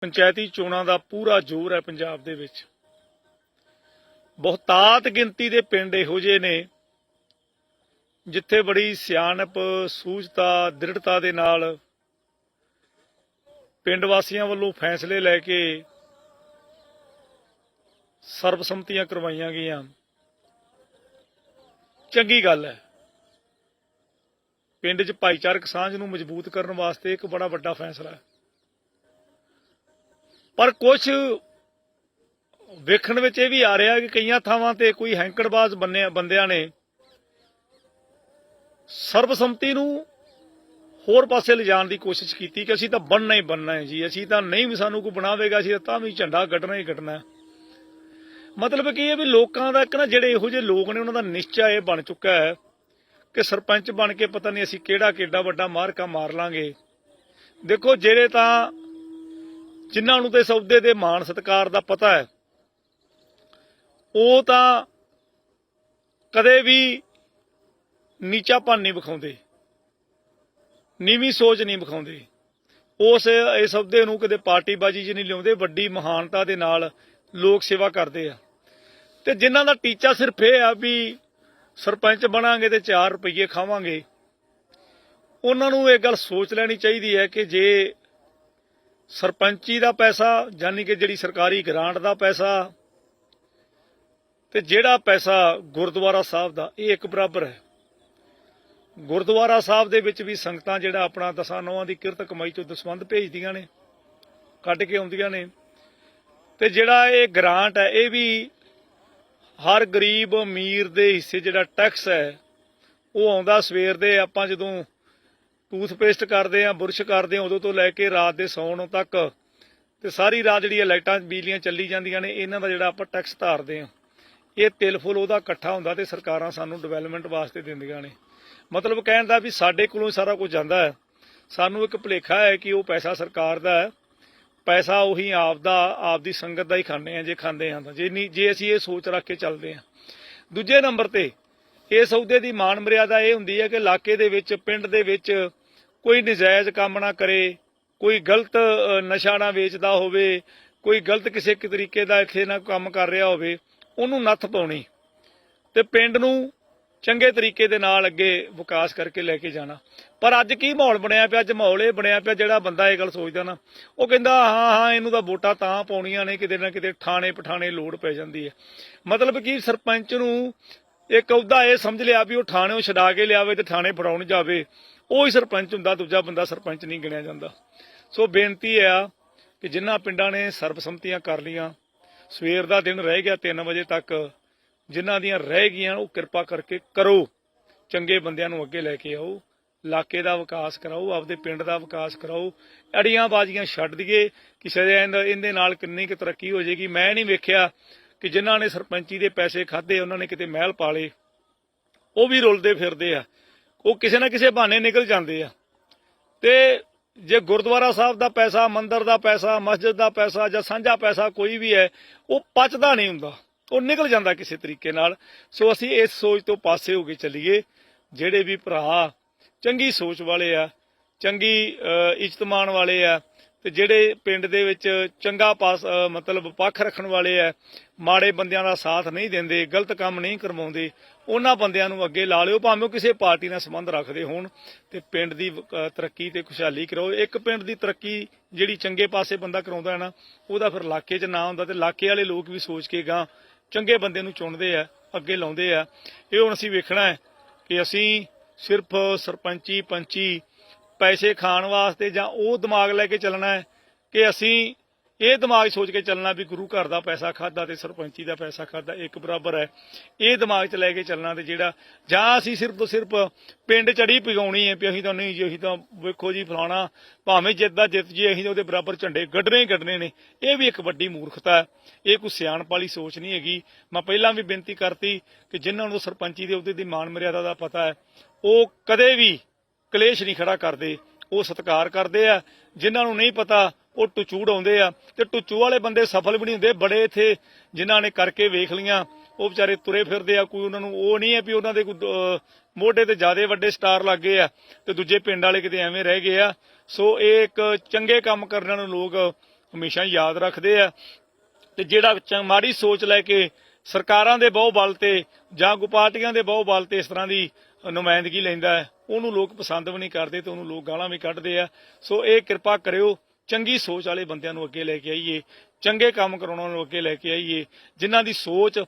ਪੰਚਾਇਤੀ ਚੋਣਾਂ ਦਾ ਪੂਰਾ ਜ਼ੋਰ ਹੈ ਪੰਜਾਬ ਦੇ ਵਿੱਚ। ਬਹੁਤਾਤ ਗਿਣਤੀ ਦੇ ਪਿੰਡ ਇਹੋ ਜਿਹੇ ਨੇ, ਜਿੱਥੇ ਬੜੀ ਸਿਆਣਪ, ਸੂਝਤਾ, ਦ੍ਰਿੜਤਾ ਦੇ ਨਾਲ ਪਿੰਡ ਵਾਸੀਆਂ ਵੱਲੋਂ ਫੈਸਲੇ ਲੈ ਕੇ ਸਰਬਸੰਮਤੀਆਂ ਕਰਵਾਈਆਂ ਗਈਆਂ। ਚੰਗੀ ਗੱਲ ਹੈ। ਪਿੰਡ 'ਚ ਭਾਈਚਾਰਕ ਸਾਂਝ ਨੂੰ ਮਜ਼ਬੂਤ ਕਰਨ ਵਾਸਤੇ ਇੱਕ ਬੜਾ ਵੱਡਾ ਫੈਸਲਾ ਹੈ। ਪਰ ਕੁਝ ਵੇਖਣ ਵਿੱਚ ਇਹ ਵੀ ਆ ਰਿਹਾ ਕਿ ਕਈਆਂ ਥਾਵਾਂ ਤੇ ਕੋਈ ਹੈਂਕੜਬਾਜ਼ ਬੰਨੇ ਬੰਦਿਆਂ ਨੇ ਸਰਬਸੰਮਤੀ ਨੂੰ ਹੋਰ ਪਾਸੇ ਲਿਜਾਣ ਦੀ ਕੋਸ਼ਿਸ਼ ਕੀਤੀ ਕਿ ਅਸੀਂ ਤਾਂ ਬਣਨਾ ਹੀ ਬਣਨਾ ਹੈ ਜੀ। ਅਸੀਂ ਤਾਂ ਨਹੀਂ ਵੀ ਸਾਨੂੰ ਕੋਈ ਬਣਾਵੇਗਾ, ਅਸੀਂ ਤਾਂ ਵੀ ਝੰਡਾ ਕੱਢਣਾ ਹੀ ਕੱਢਣਾ ਮਤਲਬ ਕੀ ਹੈ ਵੀ ਲੋਕਾਂ ਦਾ ਇੱਕ ਨਾ ਜਿਹੜੇ ਇਹੋ ਜਿਹੇ ਲੋਕ ਨੇ, ਉਹਨਾਂ ਦਾ ਨਿਸ਼ਚਾ ਇਹ ਬਣ ਚੁੱਕਾ ਹੈ ਕਿ ਸਰਪੰਚ ਬਣ ਕੇ ਪਤਾ ਨਹੀਂ ਅਸੀਂ ਕਿਹੜਾ ਕਿੱਡਾ ਵੱਡਾ ਮਾਰਕਾ ਮਾਰ ਲਾਂਗੇ। ਦੇਖੋ, ਜਿਹੜੇ ਤਾਂ ਜਿਨ੍ਹਾਂ ਨੂੰ ਤੇ ਸੌਦੇ ਦੇ ਮਾਣ ਸਤਕਾਰ ਦਾ ਪਤਾ ਹੈ, ਉਹ ਤਾਂ ਕਦੇ ਵੀ ਨੀਚਾਪਨ ਨਹੀਂ ਵਿਖਾਉਂਦੇ, ਨੀਵੀਂ ਸੋਚ ਨਹੀਂ ਵਿਖਾਉਂਦੇ। ਉਸ ਇਸ ਅਹੁਦੇ ਨੂੰ ਕਦੇ ਪਾਰਟੀਬਾਜ਼ੀ 'ਚ ਨਹੀਂ ਲਿਆਉਂਦੇ, ਵੱਡੀ ਮਹਾਨਤਾ ਦੇ ਨਾਲ ਲੋਕ ਸੇਵਾ ਕਰਦੇ ਆ। ਤੇ ਜਿਨ੍ਹਾਂ ਦਾ ਟੀਚਾ ਸਿਰਫ ਇਹ ਆ ਵੀ ਸਰਪੰਚ ਬਣਾਂਗੇ ਤੇ 4 ਰੁਪਏ ਖਾਵਾਂਗੇ, ਉਹਨਾਂ ਨੂੰ ਇਹ ਗੱਲ ਸੋਚ ਲੈਣੀ ਚਾਹੀਦੀ ਹੈ ਕਿ ਜੇ ਸਰਪੰਚੀ ਦਾ ਪੈਸਾ ਯਾਨੀ ਕਿ ਜਿਹੜੀ ਸਰਕਾਰੀ ਗ੍ਰਾਂਟ ਦਾ ਪੈਸਾ ਤੇ ਜਿਹੜਾ ਪੈਸਾ ਗੁਰਦੁਆਰਾ ਸਾਹਿਬ ਦਾ, ਇਹ ਇੱਕ ਬਰਾਬਰ ਹੈ। ਗੁਰਦੁਆਰਾ ਸਾਹਿਬ ਦੇ ਵਿੱਚ ਵੀ ਸੰਗਤਾਂ ਜਿਹੜਾ ਆਪਣਾ ਦਸਾਂ ਨੌਵਾਂ ਦੀ ਕਿਰਤ ਕਮਾਈ ਚੋਂ ਦਸਵੰਧ ਭੇਜਦੀਆਂ ਨੇ, ਕੱਢ ਕੇ ਆਉਂਦੀਆਂ ਨੇ। ਤੇ ਜਿਹੜਾ ਇਹ ਗ੍ਰਾਂਟ ਹੈ, ਇਹ ਵੀ ਹਰ ਗਰੀਬ ਅਮੀਰ ਦੇ ਹਿੱਸੇ ਜਿਹੜਾ ਟੈਕਸ ਹੈ, ਉਹ ਆਉਂਦਾ ਸਵੇਰ ਦੇ ਆਪਾਂ ਜਦੋਂ ਟੂਥਪੇਸਟ ਕਰਦੇ ਆ, ਬੁਰਸ਼ ਕਰਦੇ ਆ, ਉਦੋਂ ਤੋਂ ਲੈ ਕੇ ਰਾਤ ਦੇ ਸੌਣ ਤੱਕ। ਤੇ ਸਾਰੀ ਰਾਤ ਜਿਹੜੀਆਂ ਲਾਈਟਾਂ ਬਿਜਲੀਆਂ ਚੱਲੀ ਜਾਂਦੀਆਂ ਨੇ, ਇਹਨਾਂ ਦਾ ਜਿਹੜਾ ਆਪਾਂ ਟੈਕਸ ਧਾਰਦੇ ਆ। ਇਹ ਤਿਲ ਫੁੱਲ ਉਹਦਾ ਇਕੱਠਾ ਹੁੰਦਾ ਤੇ ਸਰਕਾਰਾਂ ਸਾਨੂੰ ਡਿਵੈਲਪਮੈਂਟ ਵਾਸਤੇ ਦਿੰਦੀਆਂ ਨੇ। ਮਤਲਬ ਕਹਿਣ ਦਾ ਵੀ ਸਾਡੇ ਕੋਲੋਂ ਹੀ ਸਾਰਾ ਕੁਝ ਜਾਂਦਾ ਹੈ। ਸਾਨੂੰ ਇੱਕ ਭੁਲੇਖਾ ਹੈ ਕਿ ਉਹ ਪੈਸਾ ਸਰਕਾਰ ਦਾ ਹੈ। ਪੈਸਾ ਉਹੀ ਆਪ ਦਾ ਆਪ ਦੀ ਸੰਗਤ ਦਾ ਹੀ ਖਾਂਦੇ ਆ, ਜੇ ਖਾਂਦੇ ਆ ਤਾਂ। ਜੇ ਨਹੀਂ, ਜੇ ਅਸੀਂ ਇਹ ਸੋਚ ਰੱਖ ਕੇ ਚੱਲਦੇ ਆ। ਦੂਜੇ ਨੰਬਰ ਤੇ, ਇਹ ਸੌਦੇ ਦੀ ਮਾਨ ਮਰਿਆਦਾ ਇਹ ਹੁੰਦੀ ਹੈ ਕਿ ਇਲਾਕੇ ਦੇ ਵਿੱਚ, ਪਿੰਡ ਦੇ ਵਿੱਚ ਕੋਈ ਨਜਾਇਜ਼ ਕੰਮ ਨਾ ਕਰੇ, ਕੋਈ ਗਲਤ ਨਸ਼ਾ ਨਾ ਵੇਚਦਾ ਹੋਵੇ, ਕੋਈ ਗਲਤ ਕਿਸੇ ਤਰੀਕੇ ਦਾ ਇੱਥੇ ਨਾ ਕੰਮ ਕਰ ਰਿਹਾ ਹੋਵੇ, ਉਹਨੂੰ ਨੱਥ ਪਾਉਣੀ। ਤੇ ਪਿੰਡ ਨੂੰ ਚੰਗੇ ਤਰੀਕੇ ਦੇ ਨਾਲ ਅੱਗੇ ਵਿਕਾਸ ਕਰਕੇ ਲੈ ਕੇ ਜਾਣਾ। ਪਰ ਅੱਜ ਕੀ ਮਾਹੌਲ ਬਣਿਆ ਪਿਆ, ਅੱਜ ਮਾਹੌਲ ਇਹ ਬਣਿਆ ਪਿਆ ਜਿਹੜਾ ਬੰਦਾ ਇਹ ਗੱਲ ਸੋਚਦਾ ਨਾ, ਉਹ ਕਹਿੰਦਾ, ਹਾਂ ਹਾਂ, ਇਹਨੂੰ ਤਾਂ ਵੋਟਾਂ ਤਾਂ ਪਾਉਣੀਆਂ ਨੇ, ਕਿਤੇ ਨਾ ਕਿਤੇ ਥਾਣੇ ਪਠਾਣੇ ਲੋੜ ਪੈ ਜਾਂਦੀ ਹੈ। ਮਤਲਬ ਕਿ ਸਰਪੰਚ ਨੂੰ ਇੱਕ ਅਹੁਦਾ ਇਹ ਸਮਝ ਲਿਆ ਵੀ ਉਹ ਥਾਣੇੋਂ ਛਡਾ ਕੇ ਲਿਆਵੇ ਤੇ ਥਾਣੇ ਫੜਾਉਣ ਜਾਵੇ। ਉਹ ਹੀ ਸਰਪੰਚ ਹੁੰਦਾ, ਦੂਜਾ ਬੰਦਾ ਸਰਪੰਚ ਨਹੀਂ ਗਿਣਿਆ ਜਾਂਦਾ। ਸੋ ਬੇਨਤੀ ਆ ਕਿ ਜਿਨ੍ਹਾਂ ਪਿੰਡਾਂ ਨੇ ਸਰਬਸੰਮਤੀਆਂ ਕਰ ਲੀਆਂ ਸਵੇਰ ਦਾ ਦਿਨ ਰਹਿ ਗਿਆ 3 ਵਜੇ ਤੱਕ ਜਿਨ੍ਹਾਂ ਦੀਆਂ ਰਹਿ ਗਈਆਂ ਉਹ ਕਿਰਪਾ ਕਰਕੇ ਕਰੋ, ਚੰਗੇ ਬੰਦਿਆਂ ਨੂੰ ਅੱਗੇ ਲੈ ਕੇ ਆਓ, ਇਲਾਕੇ ਦਾ ਵਿਕਾਸ ਕਰਾਓ, ਆਪਦੇ ਪਿੰਡ ਦਾ ਵਿਕਾਸ ਕਰਾਓ, ਅੜੀਆਂ ਬਾਜ਼ੀਆਂ ਛੱਡ ਦਈਏ ਕਿ ਦੇ ਇਹਦੇ- ਨਾਲ ਕਿੰਨੀ ਕੁ ਤਰੱਕੀ ਹੋ ਜਾਏਗੀ। ਮੈਂ ਨਹੀਂ ਵੇਖਿਆ ਕਿ ਜਿਨ੍ਹਾਂ ਨੇ ਸਰਪੰਚੀ ਦੇ ਪੈਸੇ ਖਾਦੇ ਉਹਨਾਂ ਨੇ ਕਿਤੇ ਮਹਿਲ ਪਾਲੇ, ਉਹ ਵੀ ਰੁਲਦੇ ਫਿਰਦੇ ਆ। ਉਹ ਕਿਸੇ ਨਾ ਕਿਸੇ ਬਹਾਨੇ ਨਿਕਲ ਜਾਂਦੇ ਆ। ਤੇ ਜੇ ਗੁਰਦੁਆਰਾ ਸਾਹਿਬ ਦਾ ਪੈਸਾ, ਮੰਦਰ ਦਾ ਪੈਸਾ, ਮਸਜਿਦ ਦਾ ਪੈਸਾ ਜਾਂ ਸਾਂਝਾ ਪੈਸਾ ਕੋਈ ਵੀ ਹੈ, ਉਹ ਪਚਦਾ ਨਹੀਂ ਹੁੰਦਾ। ਉਹ ਨਿਕਲ ਜਾਂਦਾ ਕਿਸੇ ਤਰੀਕੇ ਨਾਲ। ਸੋ ਅਸੀਂ ਇਸ ਸੋਚ ਤੋਂ ਪਾਸੇ ਹੋ ਕੇ ਚੱਲੀਏ। ਜਿਹੜੇ ਵੀ ਭਰਾ ਚੰਗੀ ਸੋਚ ਵਾਲੇ ਆ, ਚੰਗੀ ਇਜਤਮਾਨ ਵਾਲੇ ਆ ਤੇ ਜਿਹੜੇ ਪਿੰਡ ਦੇ ਵਿੱਚ ਚੰਗਾ ਪਾਸ ਮਤਲਬ ਪੱਖ ਰੱਖਣ ਵਾਲੇ ਆ ਮਾੜੇ ਬੰਦਿਆਂ ਦਾ ਸਾਥ ਨਹੀਂ ਦਿੰਦੇ, ਗਲਤ ਕੰਮ ਨਹੀਂ ਕਰਵਾਉਂਦੇ, ਉਹਨਾਂ ਬੰਦਿਆਂ ਨੂੰ ਅੱਗੇ ਲਾ ਲਿਓ, ਭਾਵੇਂ ਉਹ ਕਿਸੇ ਪਾਰਟੀ ਨਾਲ ਸੰਬੰਧ ਰੱਖਦੇ ਹੋਣ ਤੇ ਪਿੰਡ ਦੀ ਤਰੱਕੀ ਤੇ ਖੁਸ਼ਹਾਲੀ ਕਰੋ ਇੱਕ ਪਿੰਡ ਦੀ ਤਰੱਕੀ ਜਿਹੜੀ ਚੰਗੇ ਪਾਸੇ ਬੰਦਾ ਕਰਾਉਂਦਾ ਹੈ ਨਾ, ਉਹਦਾ ਫਿਰ ਇਲਾਕੇ 'ਚ ਨਾਂ ਹੁੰਦਾ ਤੇ ਇਲਾਕੇ ਵਾਲੇ ਲੋਕ ਵੀ ਸੋਚ ਕੇ ਗਾਂ ਚੰਗੇ ਬੰਦੇ ਨੂੰ ਚੁਣਦੇ ਆ ਅੱਗੇ ਲਾਉਂਦੇ ਆ ਇਹ ਹੁਣ ਅਸੀਂ ਵੇਖਣਾ ਹੈ ਕਿ ਅਸੀਂ ਸਿਰਫ ਸਰਪੰਚੀ ਪੰਚੀ ਪੈਸੇ ਖਾਣ ਵਾਸਤੇ ਜਾਂ ਉਹ ਦਿਮਾਗ ਲੈ ਕੇ ਚੱਲਣਾ ਹੈ ਕਿ ਅਸੀਂ ਇਹ ਦਿਮਾਗ ਸੋਚ ਕੇ ਚੱਲਣਾ ਵੀ ਗੁਰੂ ਘਰ ਦਾ ਪੈਸਾ ਖਾਦਾ ਤੇ ਸਰਪੰਚੀ ਦਾ ਪੈਸਾ ਖਾਦਾ ਇੱਕ ਬਰਾਬਰ ਹੈ। ਇਹ ਦਿਮਾਗ 'ਚ ਲੈ ਕੇ ਚੱਲਣਾ ਤੇ ਜਿਹੜਾ, ਜਾਂ ਅਸੀਂ ਸਿਰਫ ਤੋਂ ਸਿਰਫ ਪਿੰਡ ਚੜੀ ਪਗਾਉਣੀ ਹੈ ਵੀ ਅਸੀਂ ਤਾਂ ਨਹੀਂ ਜੀ, ਅਸੀਂ ਤਾਂ ਵੇਖੋ ਜੀ ਫਲਾਣਾ, ਭਾਵੇਂ ਜਿੱਤਦਾ ਜਿੱਤ ਜੀ ਅਸੀਂ ਤਾਂ ਉਹਦੇ ਬਰਾਬਰ ਝੰਡੇ ਗੱਡਣੇ ਹੀ ਗੱਡਣੇ ਨੇ। ਇਹ ਵੀ ਇੱਕ ਵੱਡੀ ਮੂਰਖਤਾ ਹੈ। ਇਹ ਕੋਈ ਸਿਆਣਪ ਵਾਲੀ ਸੋਚ ਨਹੀਂ ਹੈਗੀ। ਮੈਂ ਪਹਿਲਾਂ ਵੀ ਬੇਨਤੀ ਕਰਤੀ ਕਿ ਜਿਨ੍ਹਾਂ ਨੂੰ ਸਰਪੰਚੀ ਦੇ ਅਹੁਦੇ ਦੀ ਮਾਨ ਮਰਿਆਦਾ ਦਾ ਪਤਾ ਹੈ, ਉਹ ਕਦੇ ਵੀ ਕਲੇਸ਼ ਨਹੀਂ ਖੜਾ ਕਰਦੇ, ਉਹ ਸਤਿਕਾਰ ਕਰਦੇ ਆ। ਜਿਨ੍ਹਾਂ ਨੂੰ ਨਹੀਂ ਪਤਾ, ਉਹ ਟੁਚੂੜ ਆਉਂਦੇ ਆ। ਤੇ ਟੁਚੂ ਵਾਲੇ ਬੰਦੇ ਸਫਲ ਵੀ ਨਹੀਂ ਹੁੰਦੇ। ਬੜੇ ਇਥੇ ਜਿਨ੍ਹਾਂ ਨੇ ਕਰਕੇ ਵੇਖ ਲੀਆਂ ਉਹ ਵਿਚਾਰੇ ਤੁਰੇ ਫਿਰਦੇ ਆ। ਕੋਈ ਉਹਨਾਂ ਨੂੰ ਉਹ ਨਹੀਂ ਹੈ ਵੀ ਉਹਨਾਂ ਦੇ ਕੋਈ ਮੋਢੇ ਤੇ ਜਿਆਦੇ ਵੱਡੇ ਸਟਾਰ ਲੱਗੇ ਆ ਤੇ ਦੂਜੇ ਪਿੰਡ ਵਾਲੇ ਕਿਤੇ ਐਵੇਂ ਰਹਿ ਗਏ ਆ। ਸੋ ਇਹ ਇੱਕ ਚੰਗੇ ਕੰਮ ਕਰਨ ਨੂੰ ਲੋਕ ਹਮੇਸ਼ਾ ਯਾਦ ਰੱਖਦੇ ਆ। ਤੇ ਜਿਹੜਾ ਮਾੜੀ ਸੋਚ ਲੈ ਕੇ ਸਰਕਾਰਾਂ ਦੇ ਬਹੁ ਬਲ ਤੇ ਜਾਂ ਕੋ ਪਾਰਟੀਆਂ ਦੇ ਬਹੁ ਬਲ ਤੇ ਇਸ ਤਰ੍ਹਾਂ ਦੀ ਨੁਮਾਇੰਦਗੀ ਲੈਂਦਾ ਹੈ, ਉਹਨੂੰ ਲੋਕ ਪਸੰਦ ਵੀ ਨਹੀਂ ਕਰਦੇ ਤੇ ਉਹਨੂੰ ਲੋਕ ਗਾਲਾਂ ਵੀ ਕੱਢਦੇ ਆ। ਸੋ ਇਹ ਕਿਰਪਾ ਕਰਿਓ, ਚੰਗੀ ਸੋਚ ਵਾਲੇ ਬੰਦਿਆਂ ਨੂੰ ਅੱਗੇ ਲੈ ਕੇ ਆਈਏ, ਚੰਗੇ ਕੰਮ ਕਰਾਉਣ ਨੂੰ ਅੱਗੇ ਲੈ ਕੇ ਆਈਏ, ਜਿਨ੍ਹਾਂ ਦੀ ਸੋਚ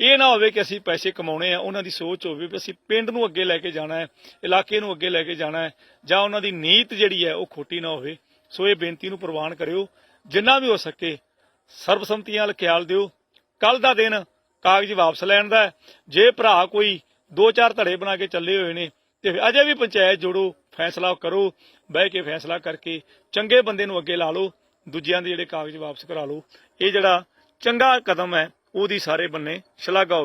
ਇਹ ਨਾ ਹੋਵੇ ਕਿ ਅਸੀਂ ਪੈਸੇ ਕਮਾਉਣੇ ਆ, ਉਹਨਾਂ ਦੀ ਸੋਚ ਹੋਵੇ ਵੀ ਅਸੀਂ ਪਿੰਡ ਨੂੰ ਅੱਗੇ ਲੈ ਕੇ ਜਾਣਾ ਹੈ, ਇਲਾਕੇ ਨੂੰ ਅੱਗੇ ਲੈ ਕੇ ਜਾਣਾ ਹੈ, ਜਾਂ ਉਹਨਾਂ ਦੀ ਨੀਤ ਜਿਹੜੀ ਹੈ ਉਹ ਖੋਟੀ ਨਾ ਹੋਵੇ। ਸੋ ਇਹ ਬੇਨਤੀ ਨੂੰ ਪ੍ਰਵਾਨ ਕਰਿਓ, ਜਿੰਨਾ ਵੀ ਹੋ ਸਕੇ ਸਰਬਸੰਮਤੀਆਂ ਨਾਲ ਖਿਆਲ ਦਿਓ। ਕੱਲ ਦਾ ਦਿਨ ਕਾਗਜ਼ ਵਾਪਸ ਲੈਣ ਦਾ ਜੇ ਭਰਾ ਕੋਈ ਦੋ ਚਾਰ ਧੜੇ ਬਣਾ ਕੇ ਚੱਲੇ ਹੋਏ ਨੇ, ਤੇ ਅਜੇ ਵੀ ਪੰਚਾਇਤ ਜੋੜੋ, ਫੈਸਲਾ ਕਰੋ, ਬਹਿ ਕੇ ਫੈਸਲਾ ਕਰਕੇ ਚੰਗੇ ਬੰਦੇ ਨੂੰ ਅੱਗੇ ਲਾ ਲਓ, ਦੂਜਿਆਂ ਦੇ ਜਿਹੜੇ ਕਾਗਜ਼ ਵਾਪਸ ਕਰਾ ਲਓ। ਇਹ ਜਿਹੜਾ ਚੰਗਾ ਕਦਮ ਹੈ, ਉਹਦੀ ਸਾਰੇ ਬੰਨੇ ਸ਼ਲਾਘਾ